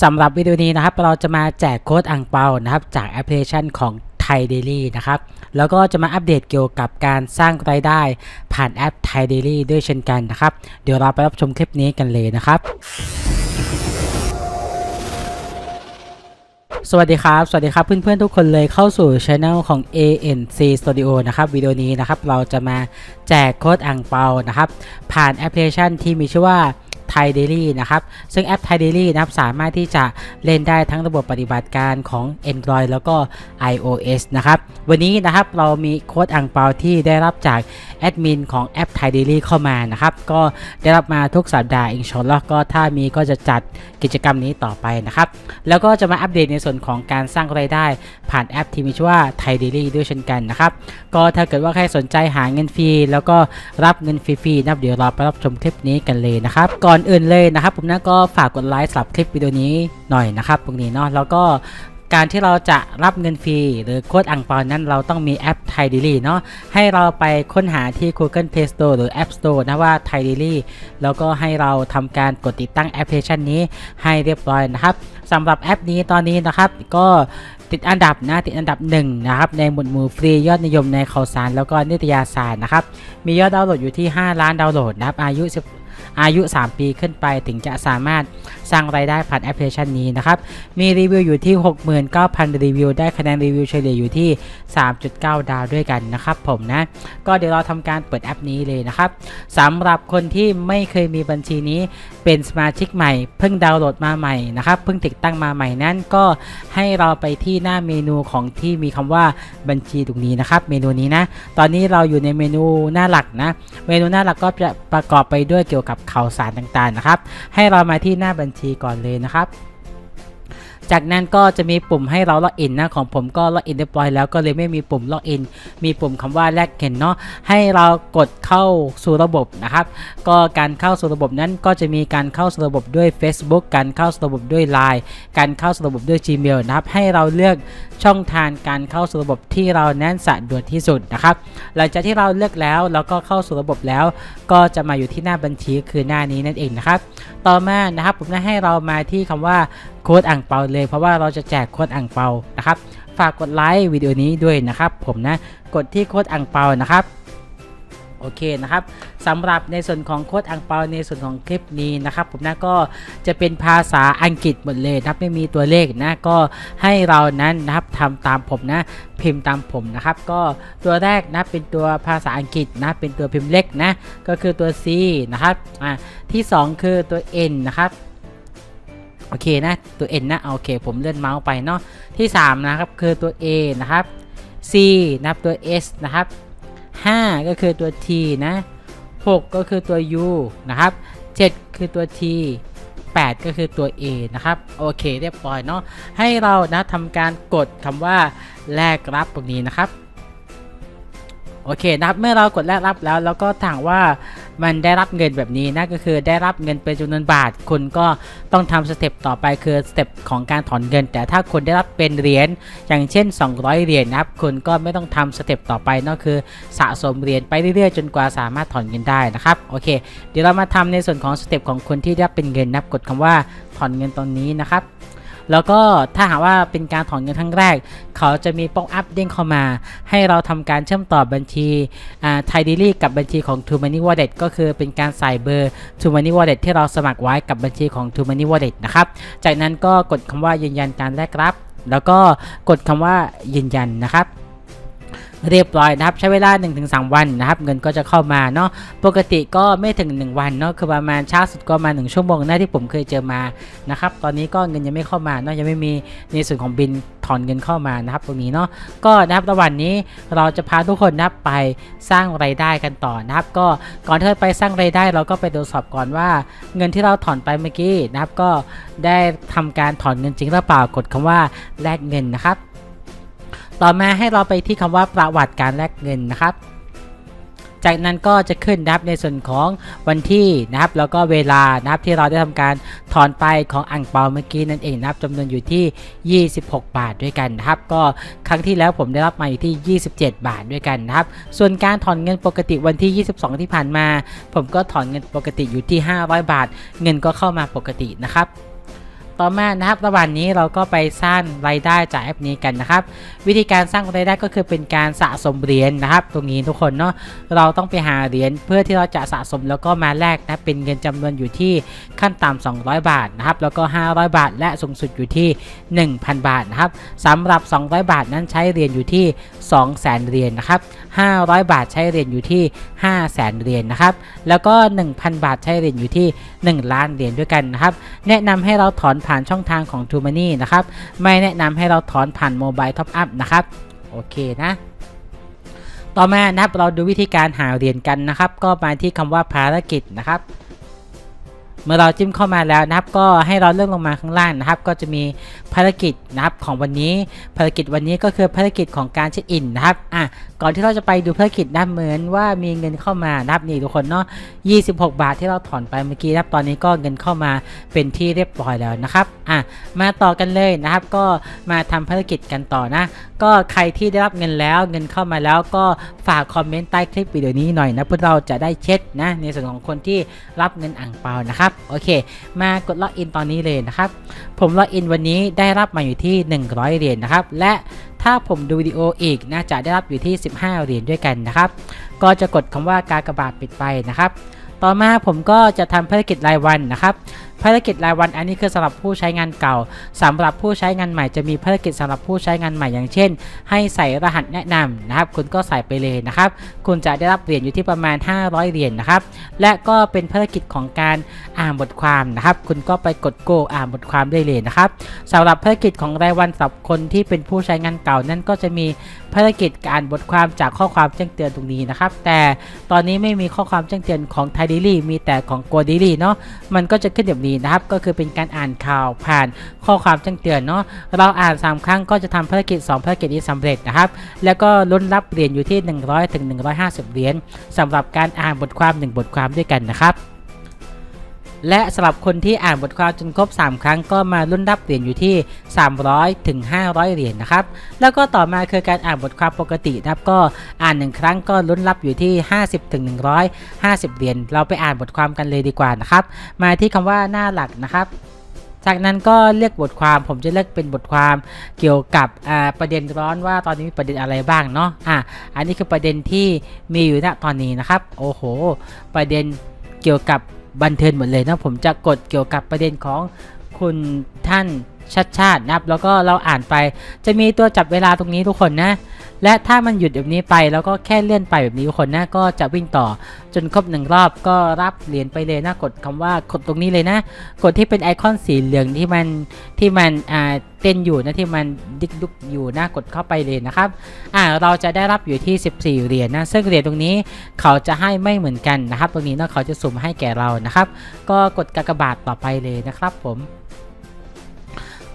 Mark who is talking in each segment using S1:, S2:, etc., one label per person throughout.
S1: สำหรับวิดีโอนี้นะครับเราจะมาแจกโค้ดอ่างเปานะครับจากแอปพลิเคชันของไทยเดลี่นะครับแล้วก็จะมาอัปเดตเกี่ยวกับการสร้างรายได้ผ่านแอปไทยเดลี่ด้วยเช่นกันนะครับ เดี๋ยวเราไปรับชมคลิปนี้กันเลยนะครับ สวัสดีครับ สวัสดีครับเพื่อนๆทุกคนเลยเข้าสู่ช anel ของ ANC Studio นะครับวิดีโอนี้นะครับเราจะมาแจกโค้ดอ่างเปานะครับผ่านแอปพลิเคชันที่มีชื่อว่า Thai Daily นะครับ ซึ่งแอป Thai Daily นะครับสามารถที่จะเล่นได้ทั้งระบบปฏิบัติการของ Android แล้วก็ iOS นะครับ วันนี้นะครับเรามีโค้ดอ่างเปาที่ได้รับจากแอดมินของแอป Thai Daily เข้ามานะครับ ก็ได้รับมาทุกสัปดาห์อิงชอนแล้วก็ถ้ามีก็จะจัดกิจกรรมนี้ต่อไปนะครับ แล้วก็จะมาอัปเดตในส่วนของการสร้างรายได้ ผ่านแอปที่มีชื่อว่า Thai Daily ด้วยเช่นกันนะครับ ก็ถ้าเกิดว่าใครสนใจหาเงินฟรีแล้วก็รับเงินฟรีๆนับเดี๋ยวเราไปรับชมคลิปนี้กันเลยนะครับ ก่อนอื่นเลยนะครับผมนะก็ฝากกดไลค์สำหรับคลิปวิดีโอนี้หน่อยนะครับตรงนี้เนาะแล้วก็การที่เราจะรับเงินฟรีหรือโค้ดอ่างเปานั้นเราต้องมีแอป Thai Daily เนาะให้เราไปค้นหาที่ Google Play Store หรือ App Store นะว่า Thai Daily แล้วก็ให้เราทำการกดติดตั้งแอปพลิเคชันนี้ให้เรียบร้อยนะครับสำหรับแอปนี้ตอนนี้นะครับ ก็ติดอันดับนะติดอันดับหนึ่งนะครับในหมวดหมู่ฟรียอดนิยมในข่าวสารแล้วก็นิตยสารนะครับมียอดดาวน์โหลดอยู่ที่ 5 ล้านดาวน์โหลดนะครับอายุ10 อายุ 3 ปีขึ้นไปถึงจะสามารถสร้างรายได้ผ่านแอปพลิเคชันนี้นะครับ มีรีวิวอยู่ที่ 69,000 รีวิว ได้คะแนนรีวิวเฉลี่ยอยู่ที่ 3.9 ดาวด้วยกันนะครับผมนะ ก็เดี๋ยวเราทำการเปิดแอปนี้เลยนะครับสำหรับคนที่ไม่เคยมีบัญชีนี้เป็นสมาชิกใหม่ เพิ่งดาวน์โหลดมาใหม่นะครับ เพิ่งติดตั้งมาใหม่นั้นก็ให้เราไปที่หน้าเมนูของที่มีคำว่าบัญชีตรงนี้นะครับ เมนูนี้นะ ตอนนี้เราอยู่ในเมนูหน้าหลักนะ เมนูหน้าหลักก็จะประกอบไปด้วยเกี่ยวกับข่าวสารต่างๆนะครับ ให้เรามาที่หน้าบัญชีก่อนเลยนะครับ จากนั้นก็จะมีปุ่มให้เราล็อกอินนะของผมก็ล็อกอินเรียบร้อยแล้วก็เลยไม่มีปุ่มล็อกอินมีปุ่มคำว่าแลกเงินเนาะให้เรากดเข้าสู่ระบบนะครับ ก็การเข้าสู่ระบบนั้นก็จะมีการเข้าสู่ระบบด้วย Facebook การเข้าสู่ระบบด้วย Line การเข้าสู่ระบบด้วย Gmail นะครับ ให้เราเลือกช่องทางการเข้าสู่ระบบที่เราแน่นสะดวกที่สุดนะครับ หลังจากที่เราเลือกแล้วแล้วก็เข้าสู่ระบบแล้ว ก็จะมาอยู่ที่หน้าบัญชีคือหน้านี้นั่นเองนะครับ ต่อมานะครับผมจะให้เรามาที่คำว่าโค้ดอ่างเปาเลย เพราะว่าเราจะแจกโค้ดอ่างเปานะครับ ฝากกดไลค์วิดีโอนี้ด้วยนะครับ ผมนะ กดที่โค้ดอ่างเปานะครับโอเคนะครับสำหรับในส่วนของโค้ดอังเปาในส่วนของคลิปนี้นะครับ ผมนะก็จะเป็นภาษาอังกฤษหมดเลยนะไม่มีตัวเลขนะก็ให้เรานั้นนะครับทำตามผมนะพิมพ์ตามผมนะครับ ก็ตัวแรกนะเป็นตัวภาษาอังกฤษนะเป็นตัวพิมพ์เล็กนะก็คือตัว C นะครับอ่าที่ 2 คือตัว N นะครับ โอเคนะตัว N นะโอเค ผมเลื่อนเมาส์ไปเนาะที่ 3 นะครับ คือตัว A นะครับ C นะครับตัว S นะครับ 5 ก็คือตัว T นะ 6 ก็คือตัว U นะครับ 7 คือตัว T 8 ก็คือตัว A นะครับ โอเคเรียบร้อยเนาะให้เรานะทำการกดคำว่าแลกรับตรงนี้นะครับ โอเคนะครับเมื่อเรากดแลกรับแล้ว แล้วก็ถามว่า มันได้รับเงินแบบนี้นะก็คือได้รับเงินเป็นจำนวนบาท คุณก็ต้องทำสเต็ปต่อไปคือสเต็ปของการถอนเงิน แต่ถ้าคุณได้รับเป็นเหรียญอย่างเช่น 200 เหรียญนะครับคุณก็ไม่ต้องทำสเต็ปต่อไปเนอะคือสะสมเหรียญไปเรื่อยๆ จนกว่าสามารถถอนเงินได้นะครับโอเค เดี๋ยวเรามาทำในส่วนของสเต็ปของคนที่ได้รับเป็นเงินนะครับกดคำว่าถอนเงินตรงนี้นะครับ แล้วก็ถ้าหากว่าเป็นการถอนเงินครั้งแรก เขาจะมีป๊อกอัพเด้งเข้ามา ให้เราทำการเชื่อมต่อบัญชีไทยดิลี่กับบัญชีของ t o Money Wallet ก็คือเป็นการใส่เบอร์ t o Money Wallet ที่เราสมัครไว้กับบัญชีของ t o Money Wallet นะครับ จากนั้นก็กดคำว่ายืนยันการแลกรับ แล้วก็กดคำว่ายืนยันนะครับ เรียบร้อยนะครับ ใช้เวลา 1-3 วันนะครับ เงินก็จะเข้ามาเนาะปกติก็ไม่ถึง 1 วันเนาะคือประมาณช้าสุดก็มา 1 ชั่วโมงนะที่ผมเคยเจอมานะครับตอนนี้ก็เงินยังไม่เข้ามาเนาะยังไม่มีในส่วนของบินถอนเงินเข้ามานะครับตรงนี้เนาะก็นะครับระหว่างนี้เราจะพาทุกคนนะครับไปสร้างไรายได้กันต่อนะครับ ก็ก่อนที่จะไปสร้างไรายได้เราก็ไปตรวจสอบก่อนว่า เงินที่เราถอนไปเมื่อกี้นะครับ ก็ได้ทำการถอนเงินจริงหรือเปล่ากดคำว่าแลกเงินนะครับ ต่อมาให้เราไปที่คำว่าประวัติการแลกเงินนะครับจากนั้นก็จะขึ้นนะครับในส่วนของวันที่นะครับแล้วก็เวลานะครับที่เราได้ทำการถอนไปของอ่างเปาเมื่อกี้นั่นเองนะครับจำนวนอยู่ที่ 26 บาทด้วยกันนะครับ ก็ครั้งที่แล้วผมได้รับมาอยู่ที่ 27 บาทด้วยกันนะครับ ส่วนการถอนเงินปกติวันที่ 22 ที่ผ่านมา ผมก็ถอนเงินปกติอยู่ที่ 500 บาท เงินก็เข้ามาปกตินะครับ ต่อมานะครับระหว่างนี้เราก็ไปสร้างรายได้จากแอปนี้กันนะครับ วิธีการสร้างรายได้ก็คือเป็นการสะสมเหรียญนะครับ ตรงนี้ทุกคนเนาะเราต้องไปหาเหรียญเพื่อที่เราจะสะสมแล้วก็มาแลกนะเป็นเงินจำนวนอยู่ที่ขั้นต่ำ200 บาทนะครับแล้วก็ 500 บาท และสูงสุดอยู่ที่ 1,000 บาทนะครับสำหรับ 200 บาทนั้นใช้เหรียญอยู่ที่ 200,000เหรียญนะครับ500 บาทใช้เหรียญอยู่ที่ 500,000เหรียญนะครับแล้วก็ 1,000 บาทใช้เหรียญอยู่ที่ 1 ล้านเหรียญด้วยกันนะครับแนะนำให้เราถอนผ่านช่องทางของ t ู m ม n นี่นะครับ ไม่แนะนำให้เราถอนผ่านโมบายท็อปอัพนะครับ โอเคนะ ต่อมานะครับเราดูวิธีการหาเหรียญกันนะครับ ก็มาที่คำว่าภารกิจนะครับ เมื่อเราจิ้มเข้ามาแล้วนะครับ ก็ให้เราเลื่อนลงมาข้างล่างนะครับ ก็จะมีภารกิจนะครับของวันนี้ภารกิจวันนี้ก็คือภารกิจของการเช็คอินนะครับอะก่อนที่เราจะไปดูภารกิจนะเหมือนว่ามีเงินเข้ามานะครับนี่ทุกคนเนาะ26 บาทที่เราถอนไปเมื่อกี้นะครับตอนนี้ก็เงินเข้ามาเป็นที่เรียบร้อยแล้วนะครับอะมาต่อกันเลยนะครับ ก็มาทำภารกิจกันต่อนะ ก็ใครที่ได้รับเงินแล้วเงินเข้ามาแล้วก็ฝากคอมเมนต์ใต้คลิปวิดีโอนี้หน่อยนะเพื่อเราจะได้เช็ดนะในส่วนของคนที่รับเงินอ่างเปานะครับโอเค มากดล็อกอินตอนนี้เลยนะครับ ผมล็อกอินวันนี้ได้รับมาอยู่ที่ 100เหรียญนะครับและถ้าผมดูวิดีโออีกน่าจะได้รับอยู่ที่ 15เหรียญด้วยกันนะครับ ก็จะกดคำว่าการกระบาทปิดไปนะครับ ต่อมาผมก็จะทำภารกิจรายวันนะครับ ภารกิจรายวันอันนี้คือสำหรับผู้ใช้งานเก่าสำหรับผู้ใช้งานใหม่จะมีภารกิจสำหรับผู้ใช้งานใหม่อย่างเช่น ให้ใส่รหัสแนะนำนะครับ คุณก็ใส่ไปเลยนะครับ คุณจะได้รับเหรียญอยู่ที่ประมาณ 500 เหรียญนะครับ และก็เป็นภารกิจของการอ่านบทความนะครับ คุณก็ไปกดโกอ่านบทความได้เลยนะครับสำหรับภารกิจของรายวันสำหรับคนที่เป็นผู้ใช้งานเก่านั่นก็จะมีภารกิจการอ่านบทความจากข้อความแจ้งเตือนตรงนี้นะครับ แต่ตอนนี้ไม่มีข้อความแจ้งเตือนของไทยดีลี่มีแต่ของโกดีลี่เนาะมันก็จะขึ้นแบบนี้นะครับก็คือเป็นการอ่านข่าวผ่านข้อความแจ้งเตือนเนาะเราอ่าน 3 ครั้งก็จะทำภารกิจ 2 ภารกิจนี้สำเร็จนะครับ แล้วก็ลุ้นรับเหรียญอยู่ที่ 100ถึง150 เหรียญสำหรับการอ่านบทความ 1 บทความด้วยกันนะครับ และสำหรับคนที่อ่านบทความจนครบ 3 ครั้งก็มาลุ้นรับเหรียญอยู่ที่ 300ถึง500 เหรียญนะครับ แล้วก็ต่อมาคือการอ่านบทความปกตินะครับก็อ่าน1ครั้งก็ลุ้นรับอยู่ที่ 50ถึง150 เหรียญ เราไปอ่านบทความกันเลยดีกว่านะครับ มาที่คำว่าหน้าหลักนะครับจากนั้นก็เลือกบทความผมจะเลือกเป็นบทความเกี่ยวกับประเด็นร้อนว่าตอนนี้มีประเด็นอะไรบ้างเนาะอะอันนี้คือประเด็นที่มีอยู่ณตอนนี้นะครับ โอ้โห ประเด็นเกี่ยวกับ บันเทิงหมดเลยนะผมจะกดเกี่ยวกับประเด็นของคุณท่านชัดชาตินะครับแล้วก็เราอ่านไปจะมีตัวจับเวลาตรงนี้ทุกคนนะ และถ้ามันหยุดแบบนี้ไปแล้วก็แค่เลื่อนไปแบบนี้คนนะก็จะวิ่งต่อ จนครบหนึ่งรอบก็รับเหรียญไปเลยนะกดคำว่ากดตรงนี้เลยนะ กดที่เป็นไอคอนสีเหลืองที่มันที่มันอ่าเต้นอยู่นะที่มันดิกดุกอยู่นะกดเข้าไปเลยนะครับอ่าเราจะได้รับอยู่ที่ 14 เหรียญนะซึ่งเหรียญตรงนี้เขาจะให้ไม่เหมือนกันนะครับ ตรงนี้เนาะเขาจะสุ่มให้แก่เรานะครับ ก็กดกากบาทต่อไปเลยนะครับผม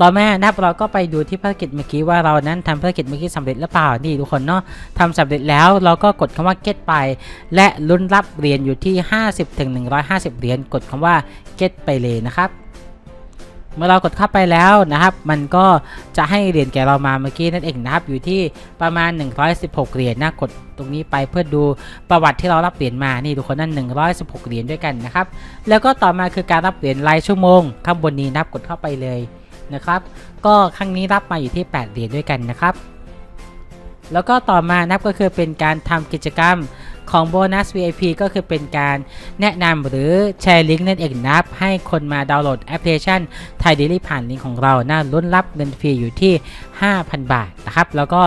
S1: ต่อมานะครับเราก็ไปดูที่ภารกิจเมื่อกี้ว่าเรานั้นทำภารกิจเมื่อกี้สำเร็จหรือเปล่านี่ทุกคนเนาะทำสำเร็จแล้วเราก็กดคำว่า get ไป และลุ้นรับเหรียญอยู่ที่ 50ถึง150 เหรียญกดคำว่า get ไปเลยนะครับเมื่อเรากดเข้าไปแล้วนะครับ มันก็จะให้เหรียญแก่เรามาเมื่อกี้นั่นเองนะครับ อยู่ที่ประมาณ 116 เหรียญนะ กดตรงนี้ไปเพื่อดูประวัติที่เรารับเหรียญมา นี่ทุกคนนั่น 116 เหรียญด้วยกันนะครับ แล้วก็ต่อมาคือการรับเหรียญรายชั่วโมง ข้างบนนี้นับ กดเข้าไปเลย นะครับ ก็ครั้งนี้รับมาอยู่ที่ 8 เหรียญด้วยกันนะครับ แล้วก็ต่อมานับก็คือเป็นการทำกิจกรรม ของโบนัส VIP ก็คือเป็นการแนะนำหรือแชร์ลิงก์นั่นเองนะครับให้คนมาดาวน์โหลดแอปพลิเคชันไทยเดลี่ผ่านลิงก์ของเรานะลุ้นรับเงินฟรีอยู่ที่ 5,000 บาทนะครับแล้วก็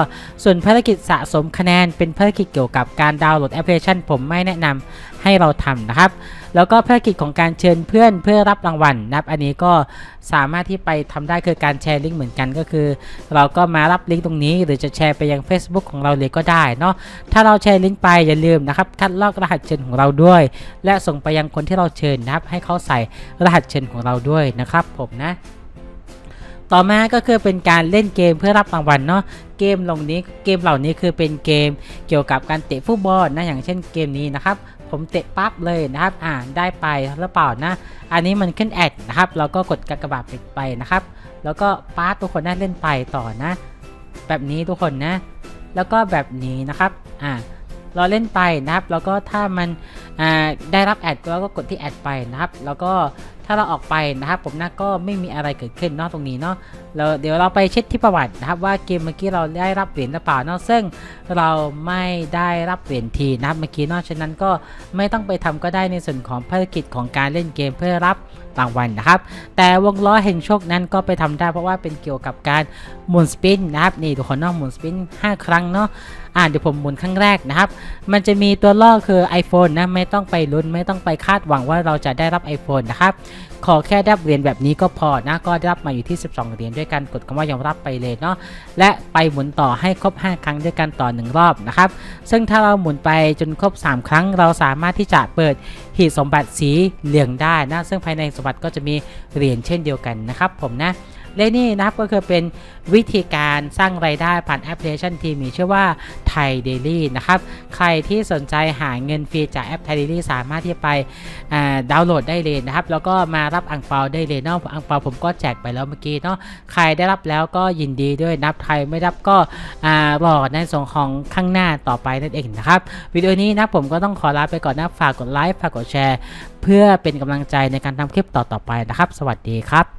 S1: ส่วนภารกิจสะสมคะแนนเป็นภารกิจเกี่ยวกับการดาวน์โหลดแอปพลิเคชัน ผมไม่แนะนำให้เราทำนะครับแล้วก็ภารกิจของการเชิญเพื่อนเพื่อรับรางวัลนะครับอันนี้ก็สามารถที่ไปทำได้คือการแชร์ลิงก์เหมือนกันก็คือ เราก็มารับลิงก์ตรงนี้ หรือจะแชร์ไปยัง Facebook ของเราเลยก็ได้เนาะถ้าเราแชร์ลิงก์ไปอย่าลืมนะครับ คัดลอกรหัสเชิญของเราด้วย และส่งไปยังคนที่เราเชิญนะครับ ให้เขาใส่รหัสเชิญของเราด้วยนะครับ ผมนะ ต่อมาก็คือเป็นการเล่นเกมเพื่อรับรางวัลเนาะเกมลงนี้เกมเหล่านี้คือเป็นเกมเกี่ยวกับการเตะฟุตบอลนะอย่างเช่นเกมนี้นะครับผมเตะปั๊บเลยนะครับ อ่า ได้ไปหรือเปล่านะ อันนี้มันขึ้นแอดนะครับ เราก็กดกากบาทปิดไปนะครับ แล้วก็ปาร์ตทุกคนน่าเล่นไปต่อนะ แบบนี้ทุกคนนะ แล้วก็แบบนี้นะครับ อ่า เราเล่นไปนะครับ แล้วก็ถ้ามันได้รับแอดเราก็กดที่แอดไปนะครับ แล้วก็ถ้าเราออกไปนะครับผมนะก็ไม่มีอะไรเกิดขึ้นนอกตรงนี้เนาะแล้วเดี๋ยวเราไปเช็คที่ประวัตินะครับ ว่าเกมเมื่อกี้เราได้รับเหรียญหรือเปล่าเนาะซึ่งเราไม่ได้รับเหรียญทีนะครับเมื่อกี้เนาะฉะนั้นก็ไม่ต้องไปทำก็ได้ในส่วนของภารกิจของการเล่นเกมเพื่อรับรางวัลนะครับ แต่วงล้อแห่งโชคนั้นก็ไปทำได้เพราะว่าเป็นเกี่ยวกับการหมุนสปินนะครับนี่ทุกคนเนาะหมุนสปิน 5 ครั้งเนาะ อ่าเดี๋ยวผมหมุนครั้งแรกนะครับ มันจะมีตัวล่อคือ iPhone นะ ไม่ต้องไปลุ้น ไม่ต้องไปคาดหวังว่าเราจะได้รับ iPhone นะครับ ขอแค่ได้เหรียญแบบนี้ก็พอนะ ก็ได้รับมาอยู่ที่ 12 เหรียญด้วยกันกดคำว่ายอมรับไปเลยเนาะ และไปหมุนต่อให้ครบ 5 ครั้งด้วยกันต่อ 1 รอบนะครับ ซึ่งถ้าเราหมุนไปจนครบ 3 ครั้ง เราสามารถที่จะเปิดหีบสมบัติสีเหลืองได้นะ ซึ่งภายในสมบัติก็จะมีเหรียญเช่นเดียวกันนะครับผมนะ และนี่นะครับก็คือเป็นวิธีการสร้างไรายได้ผ่านแอปพลิเคชันที่มีชื่อว่าไทยเดลี่นะครับใครที่สนใจหาเงินฟรีจากแอปไทยเดลี่สามารถที่จะไปดาวน์โหลดได้เลยนะครับ แล้วก็มารับอังเปาได้เลยเนาะอังเปาผมก็แจกไปแล้วเมื่อกี้เนาะใครได้รับแล้วก็ยินดีด้วยนับใครไม่รับก็อ่ารอในส่วนของข้างหน้าต่อไปนั่นเองนะครับวิดีโอนี้นะผมก็ต้องขอลาไปก่อนนะฝากกดไลค์ฝากกดแชร์ เพื่อเป็นกำลังใจในการทำคลิปต่อๆไปนะครับ สวัสดีครับ